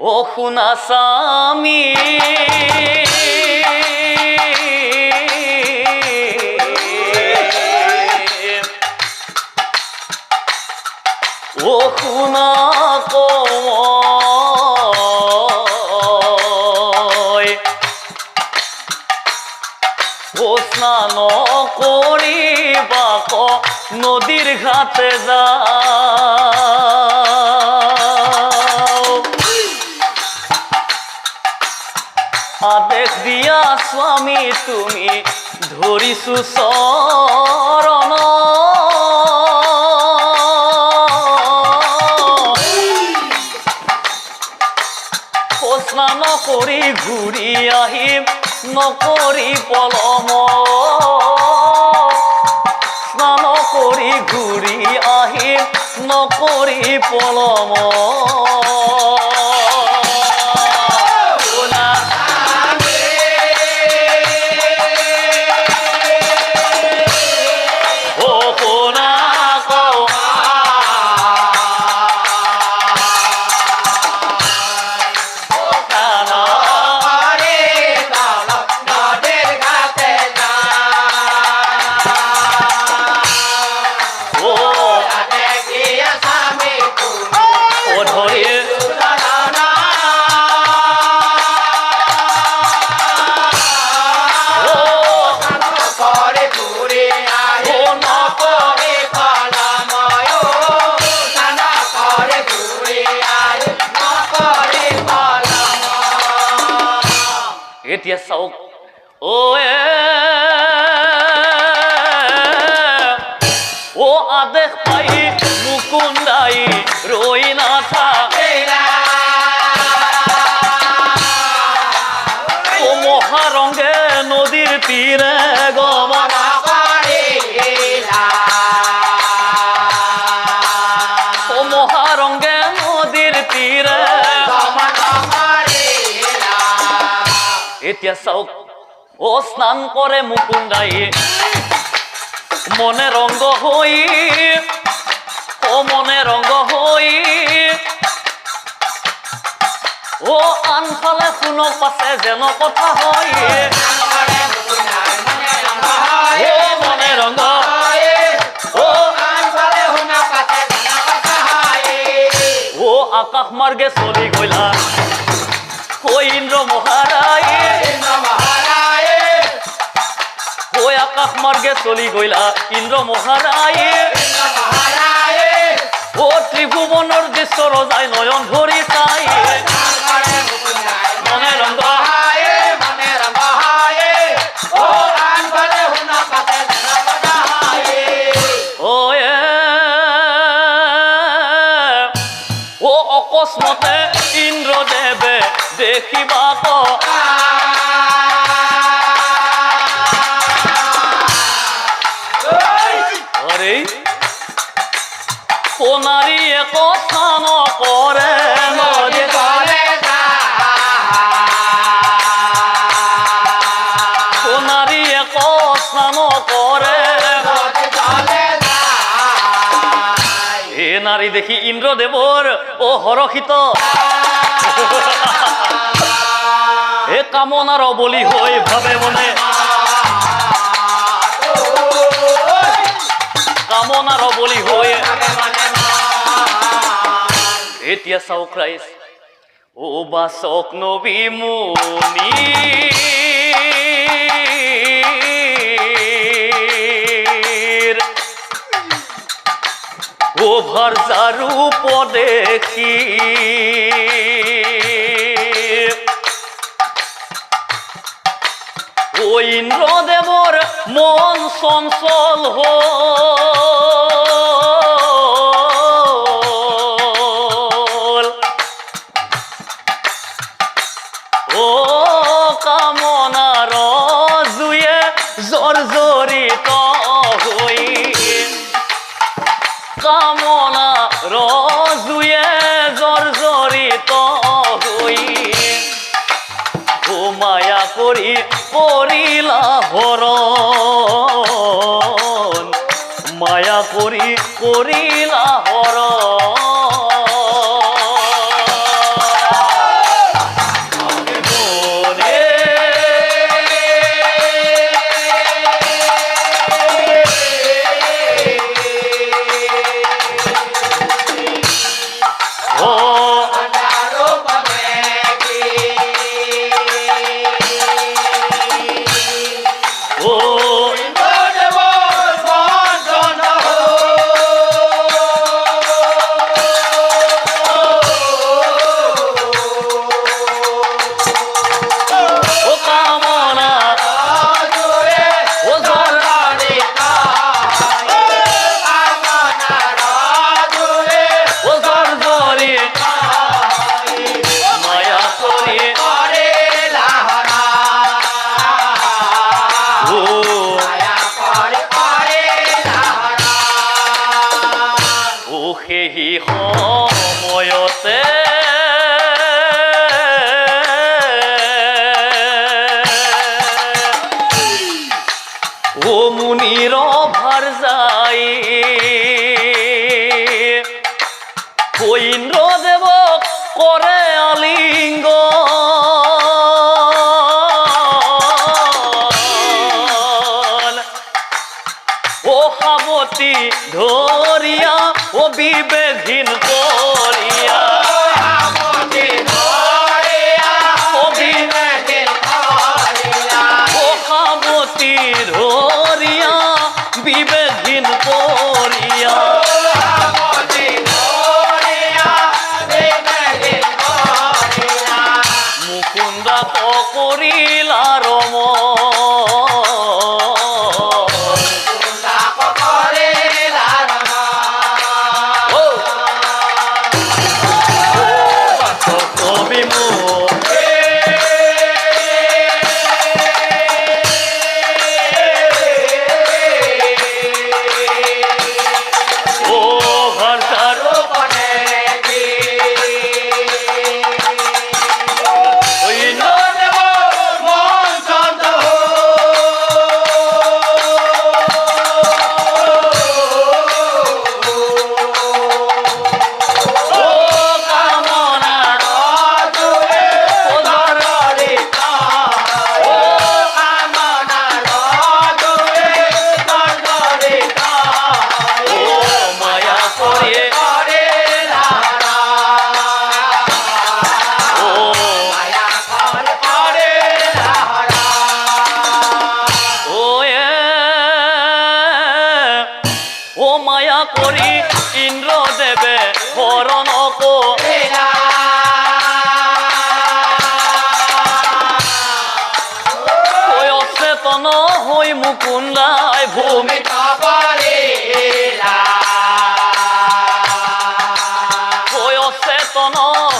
ও খুনা স্বামী। ও খুনা ও স্নান করিবাক নদীর ঘাটে যাও স্বামী, তুমি ধরিছু চৰণ স্নান কৰি ঘূৰি আহিম নকৰি পলম। স্নান কৰি ঘূৰি আহিম নকৰি পলম। ও মহাৰংগে নদীৰ তীৰে গমন ও মহাৰংগে নদীৰ তীৰে এতিয়া চাওক, ও স্নান কৰে মুকুন্দাই। মনে ৰংগ হৈ ও মনে ৰংগ হৈ ও আনফালে শুনক পাছে যেন কথা হয়। মনে ও আকাশ মাৰ্গে চলি গলা ও ইন্দ্ৰ মহাৰায় ও আকাশ মাৰ্গে চলি গলা ইন্দ্ৰ মহাৰায় ও ত্ৰিভুৱনৰ দৃশ্য ৰজাই নয়ন ভরি চাই সোনারি এক স্থান করে নদী সোনারি এক স্নান করে এ নারী দেখি ইন্দ্রদেবর, ও হরষিত এ কামনার বলি হই ভাবে মনে। কামনার বলি হই এতিয়া চাওক ৰাইজ ও বাচক নবী মুনি। ও ভরসা রূপ দেখি ও ইন্দ্রদেবর মন চঞ্চল হল মায়া করি করিলা হরণ। মায়া করি করিলা হরণ। これ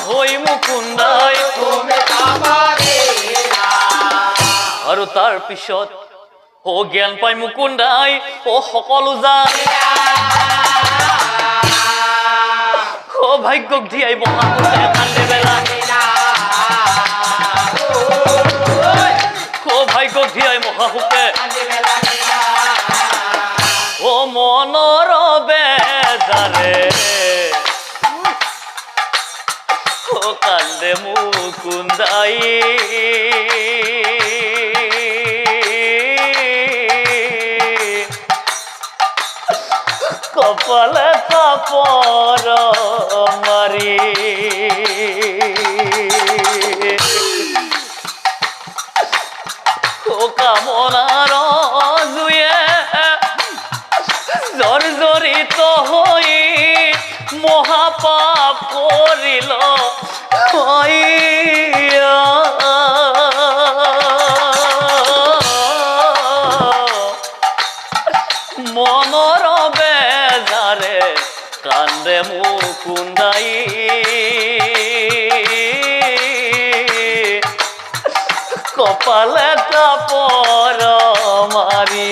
হই মুকুন্দায় তুমি আমারে আৰু তাৰ পিছত অ জ্ঞান পাই মুকুন্দাই অ সকলো জানে অ ভাগ্যক ধিয়াই বহাগতে কান্দে বেলা। অ ভাগ্যক ধিয়াই মহাসুকে অ মনৰ বেজাৰে কালে মুকুন্দাই কপাল কাপড় মারি পালাটা পর মারি।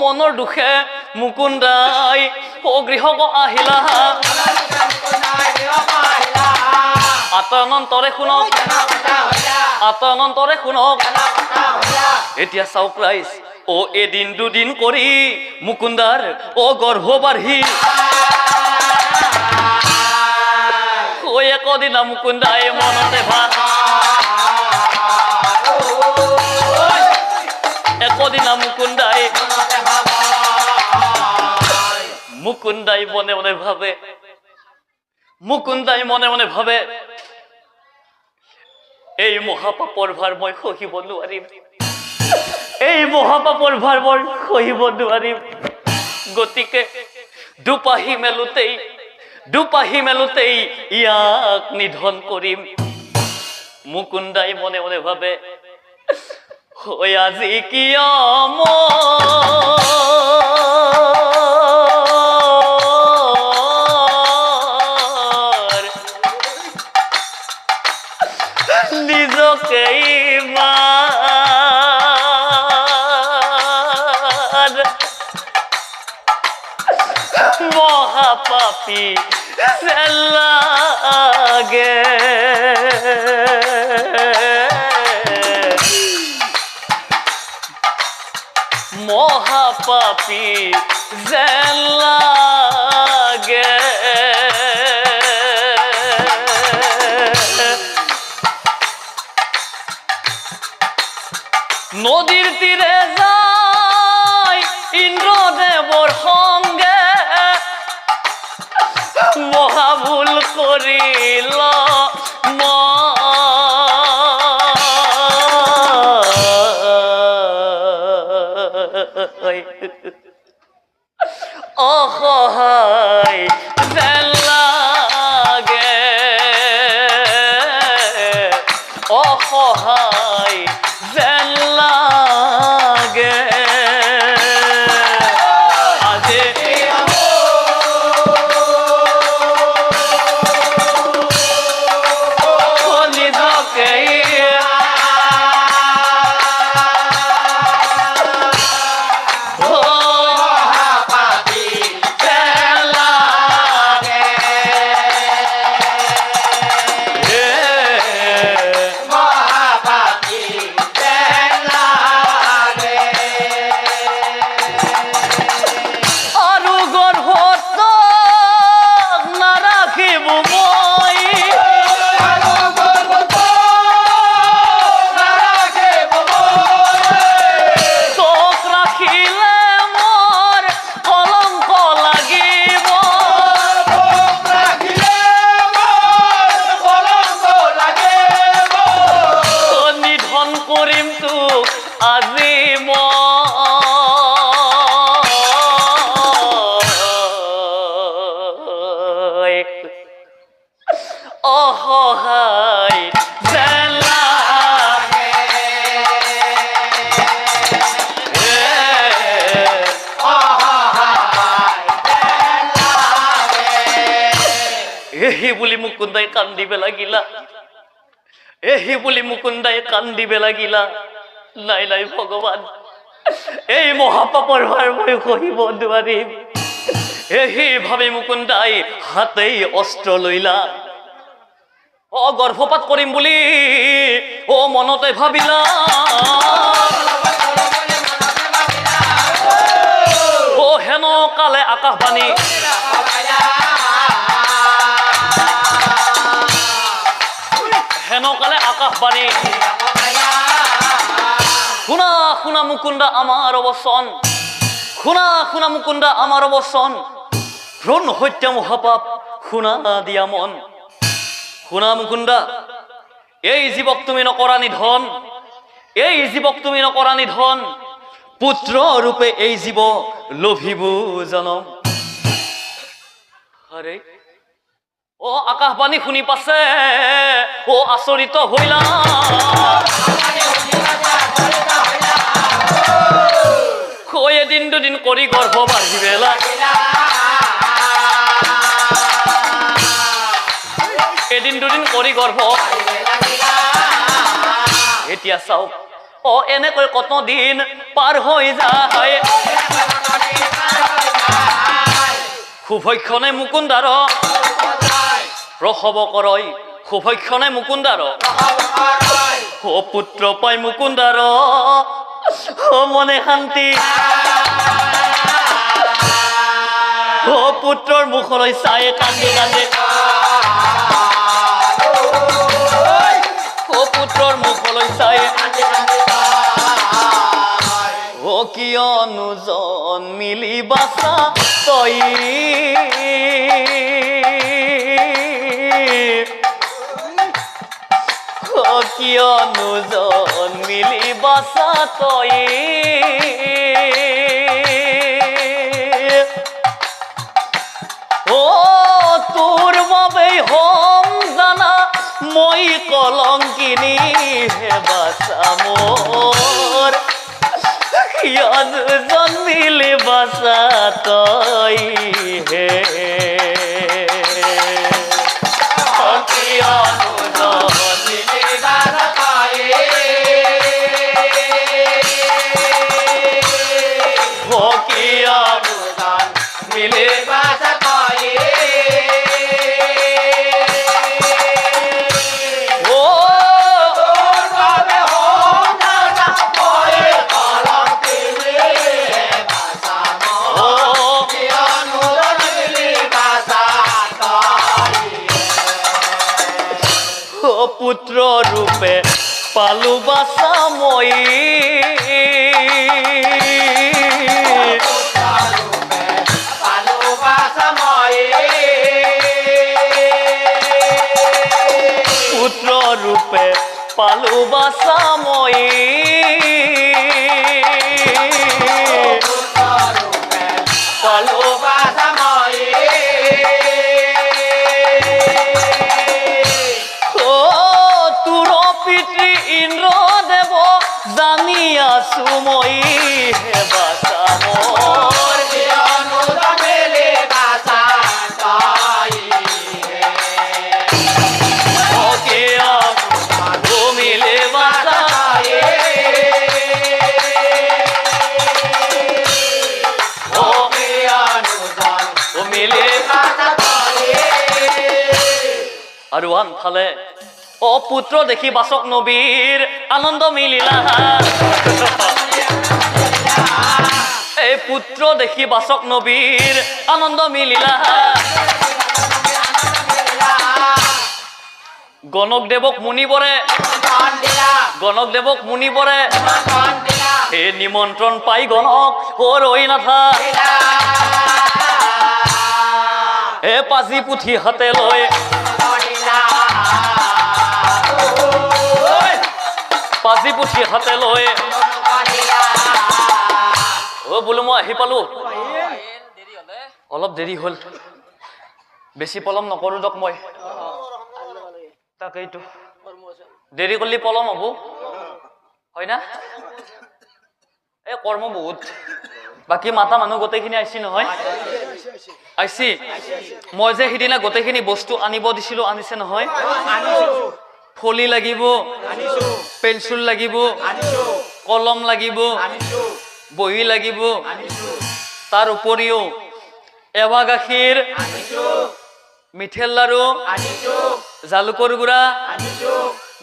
মনৰ দুখে মুকুন্দাই, অ গৃহক আহিলা। আতনন্তৰে শুনক। আতনন্তৰে শুনক। এতিয়া চাওক ৰাইজ অ এদিন দুদিন কৰি মুকুন্দাৰ অ গৰ্ভ বাঢ়ি ঐ একদিনা মুকুন্দাই মনতে ভাত একদিনা মুকুন্দাই মুকুন্দাই মনে মনে ভাবে। মুকুন্দাই মনে মনে ভাবে, এই মহাপাপৰ ভাৰ মই সহিব নোৱাৰিম এই মহাপাপৰ ভাৰ মই সহিব নোৱাৰিম গতিকে দুপাহি মেলোতেই দুপাহি মেলোতেই ইয়াক নিধন কৰিম মুকুন্দাই মনে মনে ভাবে আজি কিয় মহাপাপী লাগে মহাপাপী যেন Allah. এহি বুলি মুকুন্দাই কান্দিবে লাগিলা এহি বুলি মুকুন্দাই কান্দিবে লাগিলা নাই নাই ভগৱান এই মহাপাপৰ ভাৰ মই সহিব নোৱাৰিম। এহি ভাবি মুকুন্দাই হাতেই অস্ত্ৰ লৈলা অ, গৰ্ভপাত কৰিম বুলি অ, মনতে ভাবিলা। অ, হেন কালে আকাশবাণী হেন আকাশবাণী। শুনা শুনা মুকুন্দা আমাৰ বচন শুনা শুনা মুকুন্দা আমাৰ বচন ভ্ৰণ হত্যা মহাপাপ শুনা দিয়া মন। শুনা মুকুন্দা, এই জীৱক তুমি নকৰা নিধন এই জীৱক তুমি নকৰা নিধন পুত্ৰ ৰূপে এই জীৱ লভিব জনম। আৰে অ আকাশবাণী শুনি পাছে অ আচৰিত হৈলা এদিন দুদিন কৰি গৰ্ভ বাঢ়িবেলা এদিন দুদিন কৰি গৰ্ভ এতিয়া চাওক, অ, এনেকৈ কত দিন পাৰ হৈ যায়। শুভক্ষণে মুকুন্দাৰ প্ৰসৱ কৰয় শুভক্ষণে মুকুন্দাৰ। অ, পুত্ৰ পাই মুকুন্দাৰ। ও মনে শান্তি। ও পুত্ৰৰ মুখলৈ চাই কান্দে কান্দে। ও পুত্ৰৰ মুখলৈ চাই ও কিয়নো জন্মিলি বাচা তই ও কিয়নো জন্মিলি বাচা তই ও তোৰ বাবেই হম জানা, মই কলংকিনী হে বাচা মোৰ। কিয়নো মিলি বাচা তই হে? রূপে পালু আৰু আনফালে অ পুত্ৰ দেখি বাচক নবীৰ আনন্দ মিলিলা। এই পুত্ৰ দেখি বাচক নবীৰ আনন্দ মিলিলা। গণক দেৱক মুনিবৰে গণক দেৱক মুনিবৰে এই নিমন্ত্ৰণ পাই গণক ৰৈ নাথা। এ পাজি পুথি হাতে লৈ পাজি পুথি হাতে লৈ অ বোলো মই আহি পালো। অলপ দেৰি হ'ল। বেছি পলম নকৰো দক মই। তাকেইতো। দেৰি কৰিলে পলম হ'ব। হয় না? এই কৰ্ম বহুত। বাকী মাতা মানুহ গোটেইখিনি আহিছি নহয়? আহিছি মই যে সিদিনা গোটেইখিনি বস্তু আনিব দিছিলো আনিছে নহয়? ফলি লাগিব। পেঞ্চিল লাগিব কলম লাগিব বহী লাগিব। তাৰ উপৰিও এৱা গাখীৰ মিঠেল লাৰু জালুকৰ গুড়া।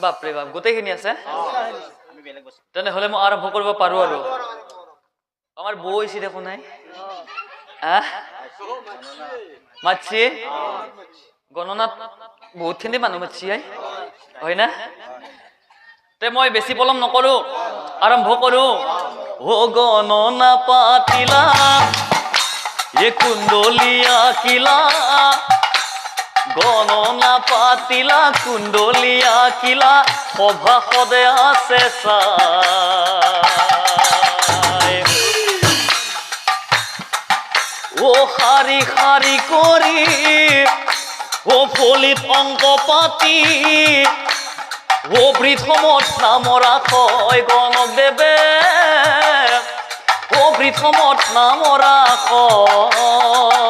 বাপৰে বাপ গোটেইখিনি আছে? তেনেহ'লে মই আৰম্ভ কৰিব পাৰো আৰু। আমাৰ বৌ আহিছে দেখোন নাই? মাতছি? গণনাত বহুতখিনি মানুহ মাতছি আই। হয় না তে মই বেছি পলম নকৰো, আৰম্ভ কৰো। গণনা পাতিলা, এ কুণ্ডলিয়া কিলা গণনা পাতিলা কুণ্ডলিয়া কিলা সভা সদে আছে ও শাৰী শাৰী কৰি, ও ফলিত অঙ্ক পাতি ও বৃথমত নামৰা কয় গণক দেবে ও বৃথমত নামৰা কয়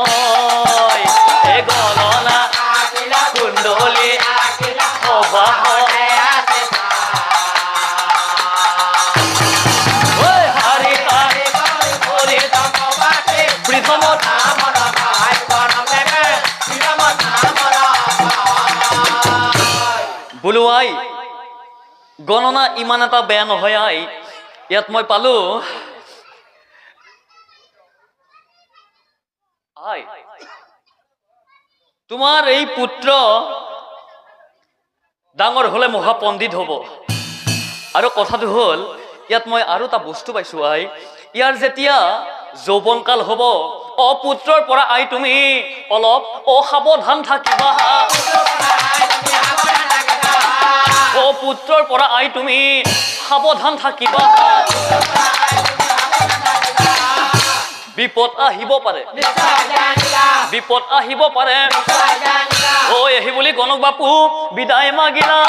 গণনা ইমান এটা বেয়া নহয় ইয়াত মই পালো। তোমাৰ এই পুত্ৰ ডাঙৰ হলে মহাপণ্ডিত হ'ব। আৰু কথাটো হ'ল, ইয়াত মই আৰু এটা বস্তু পাইছো আই। ইয়াৰ যেতিয়া যৌৱনকাল হ'ব, অ পুত্ৰৰ পৰা আই তুমি অলপ অসাৱধান থাকিবা। অ পুত্ৰৰ পৰা আই তুমি। সাৱধান থাকিবা। বিপদ আহিব পাৰে। বিপদ আহিব পাৰে। ঐ আহি বুলি গণক বাপু, বিদায় মাগিলা।